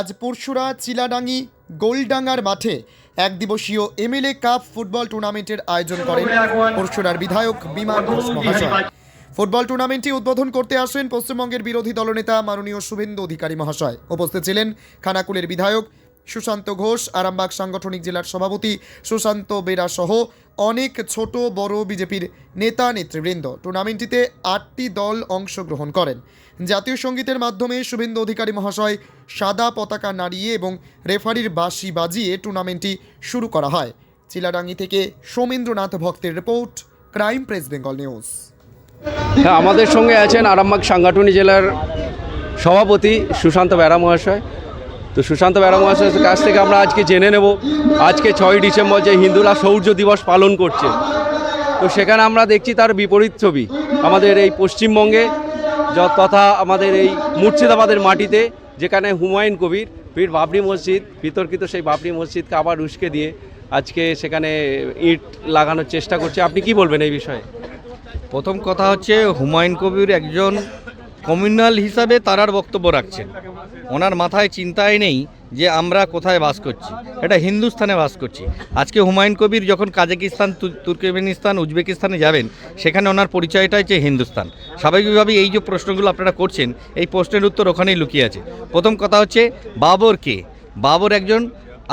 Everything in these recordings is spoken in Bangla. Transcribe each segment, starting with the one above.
আজ পরশুরা চিলাডাঙ্গি গোলডাঙ্গার মাঠে এক দিবসীয় এমএলএ কাপ ফুটবল টুর্নামেন্টের আয়োজন করেন পরশুরার বিধায়ক বিমান ঘোষ মহাশয়। ফুটবল টুর্নামেন্টটি উদ্বোধন করতে আসেন পশ্চিমবঙ্গের বিরোধী দলনেতা মাননীয় শুভেন্দু অধিকারী মহাশয়। উপস্থিত ছিলেন খানাকুলের বিধায়ক সুশান্ত ঘোষ, আরামবাগ সাংগঠনিক জেলার সভাপতি সুশান্ত বেরা সহ অনেক ছোট বড় বিজেপির নেতা নেতৃবৃন্দ। টুর্নামেন্টটিতে আটটি দল অংশগ্রহণ করেন। জাতীয় সঙ্গীতের মাধ্যমে শুভেন্দু অধিকারী মহাশয় সাদা পতাকা নাড়িয়ে এবং রেফারির বাঁশি বাজিয়ে টুর্নামেন্টটি শুরু করা হয়। চিলাডাঙ্গি থেকে সৌমেন্দ্রনাথ ভক্তের report, crime press Bengal news. হ্যাঁ আমাদের সঙ্গে আছেন আরামবাগ সাংগঠনিক জেলার সভাপতি সুশান্ত বেরা মহাশয়। তো সুশান্ত মহাশয়ের কাছ থেকে আমরা আজকে জেনে নেব, আজকে ছয় ডিসেম্বর যে হিন্দুরা সৌর্য দিবস পালন করছে। তো সেখানে আমরা দেখছি তার বিপরীত ছবি, আমাদের এই পশ্চিমবঙ্গে তথা আমাদের এই মুর্শিদাবাদের মাটিতে, যেখানে হুমায়ুন কবির পীর বাবরি মসজিদ, বিতর্কিত সেই বাবরি মসজিদকে আবার উস্কে দিয়ে আজকে সেখানে ইট লাগানোর চেষ্টা করছে। আপনি কি বলবেন এই বিষয়ে? প্রথম কথা হচ্ছে হুমায়ুন কবির একজন কমিউনাল হিসাবে তারার বক্তব্য রাখছেন। ওনার মাথায় চিন্তাই নেই যে আমরা কোথায় বাস করছি। এটা হিন্দুস্থানে বাস করছি। আজকে হুমায়ুন কবির যখন কাজাকিস্তান তুর্কমেনিস্তান, উজবেকিস্তানে যাবেন, সেখানে ওনার পরিচয়টাই যে হিন্দুস্তান স্বাভাবিকভাবে এই যে প্রশ্নগুলো আপনারা করছেন, এই প্রশ্নের উত্তর ওখানেই লুকিয়ে আছে। প্রথম কথা হচ্ছে, বাবর কে? বাবর একজন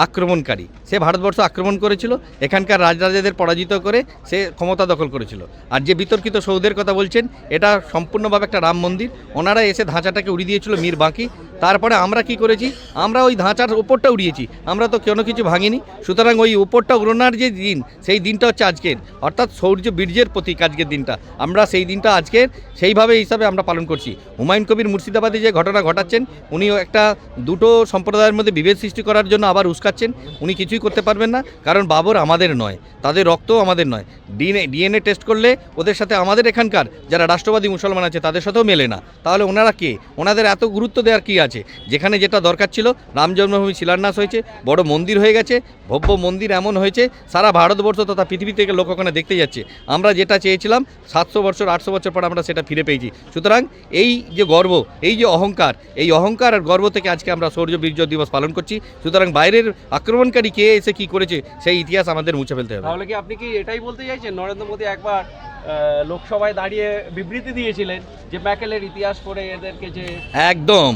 আক্রমণকারী। সে ভারতবর্ষ আক্রমণ করেছিল, এখানকার রাজরাজাদের পরাজিত করে সে ক্ষমতা দখল করেছিল। আর যে বিতর্কিত সৌধের কথা বলছেন, এটা সম্পূর্ণভাবে একটা রাম মন্দির। ওনারা এসে ধাঁচাটাকে উড়িয়ে দিয়েছিল মীর বাঁকি। তারপরে আমরা কি করেছি? আমরা ওই ধাঁচার ওপরটা উড়িয়েছি। আমরা তো কোনো কিছু ভাঙিনি। সুতরাং ওই উপরটা উড়োনার যে দিন, সেই দিনটা হচ্ছে আজকের। অর্থাৎ সৌর্য বীর্যের প্রতীক আজকের দিনটা। আমরা সেই দিনটা আজকের সেইভাবে হিসাবে আমরা পালন করছি। হুমায়ুন কবির মুর্শিদাবাদে যে ঘটনা ঘটাচ্ছেন, উনিও একটা দুটো সম্প্রদায়ের মধ্যে বিভেদ সৃষ্টি করার জন্য আবার উস্কাচ্ছেন উনি কিছুই করতে পারবেন না, কারণ বাবর আমাদের নয়, তাদের রক্তও আমাদের নয়। ডিএনএ ডিএনএ টেস্ট করলে ওদের সাথে আমাদের এখানকার যারা রাষ্ট্রবাদী মুসলমান আছে, তাদের সাথেও মেলে না। তাহলে ওনারা কে? ওনাদের এত গুরুত্ব দেওয়ার কী আছে? যেখানে যেটা দরকার ছিল, রাম জন্মভূমি শিলান্যাস হয়েছে, বড় মন্দির হয়ে গেছে, ভব্য মন্দির এমন হয়েছে, সারা ভারতবর্ষ তথা পৃথিবী থেকে লোক ওখানে দেখতে যাচ্ছে। আমরা যেটা চেয়েছিলাম, সাতশো বছর, আটশো বছর পর আমরা সেটা ফিরে পেয়েছি। সুতরাং এই যে গর্ব, এই যে অহংকার, এই অহংকার আর গর্ব থেকে আজকে আমরা সৌর্য বীর্য দিবস পালন করছি। সুতরাং বাইরের আক্রমণকারী কে এসে কি করেছে সেই ইতিহাস আমাদের মুছে ফেলতে হবে। তাহলে কি আপনি কি এটাই বলতে চাইছেন? নরেন্দ্র মোদী একবার লোকসভায় দাঁড়িয়ে বিবৃতি দিয়েছিলেন যে ম্যাকেলের ইতিহাস পড়ে এদেরকে যে একদম।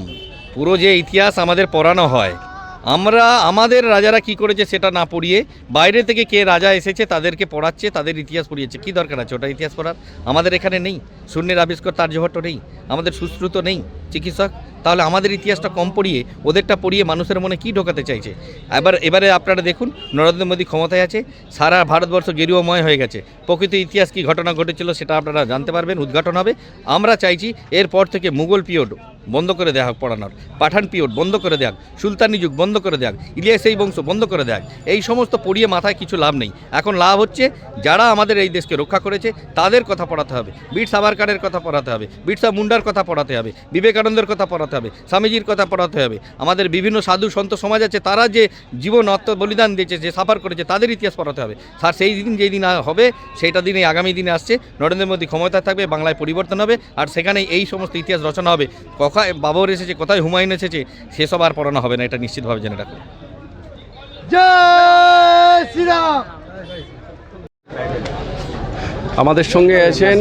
পুরো যে ইতিহাস আমাদের পড়ানো হয়। আমরা আমাদের রাজারা কি করেছে সেটা না পড়িয়ে বাইরে থেকে কে রাজা এসেছে তাদেরকে পড়াচ্ছে তাদের ইতিহাস পড়িয়েছে। কি দরকার আছে? ওটা ইতিহাস পড়ার? আমাদের এখানে নেই। শূন্যের আবিষ্কার তার্যভট্ট নেই। আমাদের সুশ্রুত নেই। চিকিৎসক তাহলে আমাদের ইতিহাসটা কম পড়িয়ে ওদেরটা পড়িয়ে মানুষের মনে কি ঢোকাতে চাইছে? এবার এবারে আপনারা দেখুন নরেন্দ্র মোদী ক্ষমতায় আছে সারা ভারতবর্ষ গেরুয়াময় হয়ে গেছে। প্রকৃত ইতিহাস কি ঘটনা ঘটেছিল সেটা আপনারা জানতে পারবেন উদ্ঘাটন হবে। আমরা চাইছি এরপর থেকে মুঘল পিরিয়ড বন্ধ করে দেওয়া হোক পড়ানোর পাঠান পিরিয়ড বন্ধ করে দেওয়া সুলতানি যুগ বন্ধ করে দেওয়া হোক, ইলিয়াস এই বংশ বন্ধ করে দেওয়া। এই সমস্ত পড়িয়ে মাথায় কিছু লাভ নেই। এখন লাভ হচ্ছে যারা আমাদের এই দেশকে রক্ষা করেছে তাদের কথা পড়াতে হবে। বীর সাভারকারের কথা পড়াতে হবে বীর বিরসা মুন্ডার কথা পড়াতে হবে বিবেকানন্দের কথা পড়াতে হবে স্বামীজির কথা পড়াতে হবে। আমাদের বিভিন্ন সাধু সন্ত সমাজ আছে তারা যে জীবন আত্ম বলিদান দিয়েছে যে সাফার করেছে তাদের ইতিহাস পড়াতে হবে। আর সেই দিন যেই দিন হবে সেইটা দিনে আগামী দিনে আসছে। নরেন্দ্র মোদী ক্ষমতায় থাকবে বাংলায় পরিবর্তন হবে আর সেখানে এই সমস্ত ইতিহাস রচনা হবে। কোথায় বাবর এসেছে কোথায় হুমায়ুন এসেছে সেসব আর পড়ানো হবে না এটা নিশ্চিতভাবে জেনে রাখুন। আমাদের সঙ্গে আছেন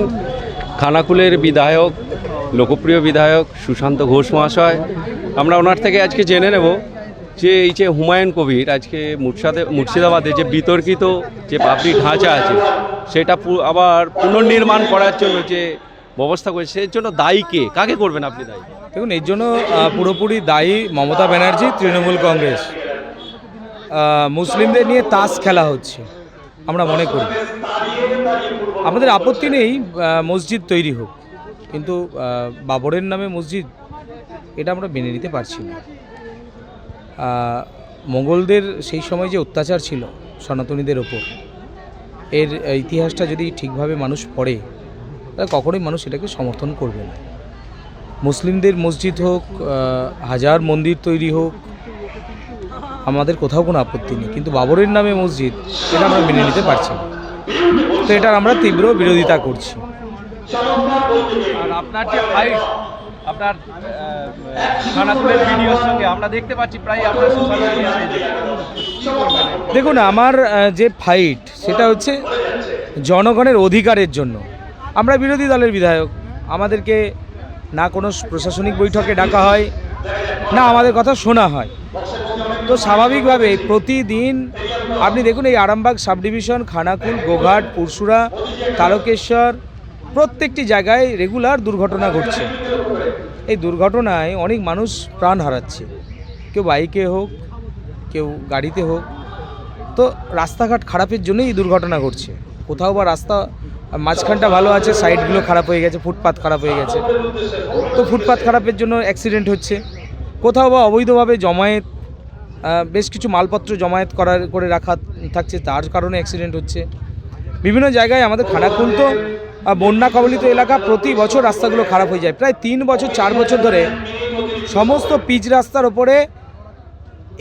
খানাকুলের বিধায়ক লোকপ্রিয় বিধায়ক সুশান্ত ঘোষ মহাশয়। আমরা ওনার থেকে আজকে জেনে নেব যে এই যে হুমায়ুন কবির আজকে মুর্শিদে মুর্শিদাবাদে যে বিতর্কিত যে বাবরি ঢাঁচা আছে, সেটা আবার পুনর্নির্মাণ করার জন্য যে ব্যবস্থা করেছে, এর জন্য দায়ী কে? কাকে করবেন আপনি দায়ী? দেখুন, এর জন্য পুরোপুরি দায়ী মমতা ব্যানার্জি, তৃণমূল কংগ্রেস। মুসলিমদের নিয়ে তাস খেলা হচ্ছে, আমরা মনে করি। আমাদের আপত্তি নেই মসজিদ তৈরি হোক। কিন্তু বাবরের নামে মসজিদ, এটা আমরা মেনে নিতে পারছি না। মোগলদের সেই সময় যে অত্যাচার ছিল সনাতনীদের ওপর, এর ইতিহাসটা যদি ঠিকভাবে মানুষ পড়ে, তাহলে কখনোই মানুষ এটাকে সমর্থন করবে না। মুসলিমদের মসজিদ হোক হাজার মন্দির তৈরি হোক, আমাদের কোথাও কোনো আপত্তি নেই। কিন্তু বাবরের নামে মসজিদ, এটা আমরা মেনে নিতে পারছি না। তো এটার আমরা তীব্র বিরোধিতা করছি। আপনার যে ফাইট আপনার ভিডিওর সঙ্গে আমরা দেখতে পাচ্ছি প্রায় আপনার সোশ্যাল মিডিয়াতে দেখুন, আমার যে ফাইট সেটা হচ্ছে জনগণের অধিকারের জন্য। আমরা বিরোধী দলের বিধায়ক, আমাদেরকে না কোনো প্রশাসনিক বৈঠকে ডাকা হয়, না আমাদের কথা শোনা হয়। তো স্বাভাবিকভাবে প্রতিদিন আপনি দেখুন, এই আরামবাগ সাব ডিভিশন খানাকুল, গোঘাট পুরসুরা তারকেশ্বর প্রত্যেকটি জায়গায় রেগুলার দুর্ঘটনা ঘটছে। এই দুর্ঘটনায় অনেক মানুষ প্রাণ হারাচ্ছে। কেউ বাইকে হোক, কেউ গাড়িতে হোক। তো রাস্তাঘাট খারাপের জন্যই এই দুর্ঘটনা ঘটছে। কোথাও বা রাস্তা মাঝখানটা ভালো আছে, সাইডগুলো খারাপ হয়ে গেছে, ফুটপাত খারাপ হয়ে গেছে। তো ফুটপাত খারাপের জন্য অ্যাক্সিডেন্ট হচ্ছে। কোথাও বা অবৈধভাবে জমায়েত বেশ কিছু মালপত্র জমায়েত করার, করে রাখা থাকছে, তার কারণে অ্যাক্সিডেন্ট হচ্ছে। বিভিন্ন জায়গায় আমাদের খানাকুল তো বন্যা কবলিত এলাকা প্রতি বছর রাস্তাগুলো খারাপ হয়ে যায়। প্রায় তিন বছর, চার বছর ধরে সমস্ত পিচ রাস্তার ওপরে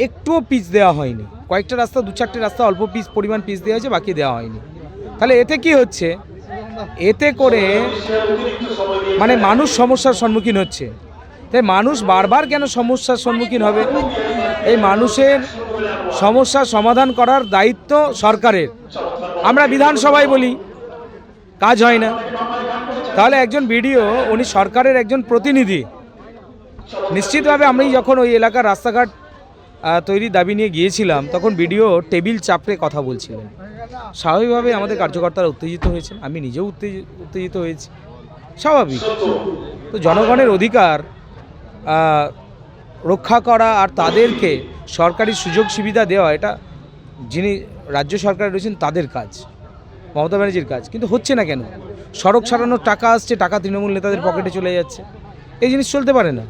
একটুও পিচ দেওয়া হয়নি। কয়েকটা রাস্তা, দু চারটে রাস্তা অল্প পিচ, পরিমাণ পিচ দেওয়া হয়েছে, বাকি দেওয়া হয়নি। তাহলে এতে কি হচ্ছে? এতে করে মানে মানুষ সমস্যার সম্মুখীন হচ্ছে। তাই মানুষ বারবার কেন সমস্যার সম্মুখীন হবে? এই মানুষের সমস্যার সমাধান করার দায়িত্ব সরকারের। আমরা বিধানসভায় বলি কাজ হয় না। তাহলে একজন বিডিও, উনি সরকারের একজন প্রতিনিধি। নিশ্চিতভাবে আমি যখন ওই এলাকার রাস্তাঘাট তৈরির দাবি নিয়ে গিয়েছিলাম, তখন বিডিও টেবিল চাপড়ে কথা বলছিলেন। স্বাভাবিকভাবে আমাদের কার্যকর্তারা উত্তেজিত হয়েছে আমি নিজেও উত্তেজিত উত্তেজিত হয়েছি। স্বাভাবিক। তো জনগণের অধিকার রক্ষা করা আর তাদেরকে সরকারি সুযোগ সুবিধা দেওয়া, এটা যিনি রাজ্য সরকার রয়েছেন, তাদের কাজ। মমতা ব্যানার্জির কাজ, কিন্তু হচ্ছে না কেন? সড়ক সারানোর টাকা আসছে, টাকা তৃণমূল নেতাদের পকেটে চলে যাচ্ছে। এই জিনিস চলতে পারে না।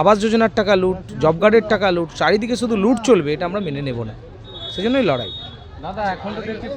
আবাস যোজনার টাকা লুট, জব গার্ডের টাকা লুট, চারিদিকে শুধু লুট চলবে, এটা আমরা মেনে নেব না। সেজন্যই লড়াই। দাদা, এখন তো দেখছি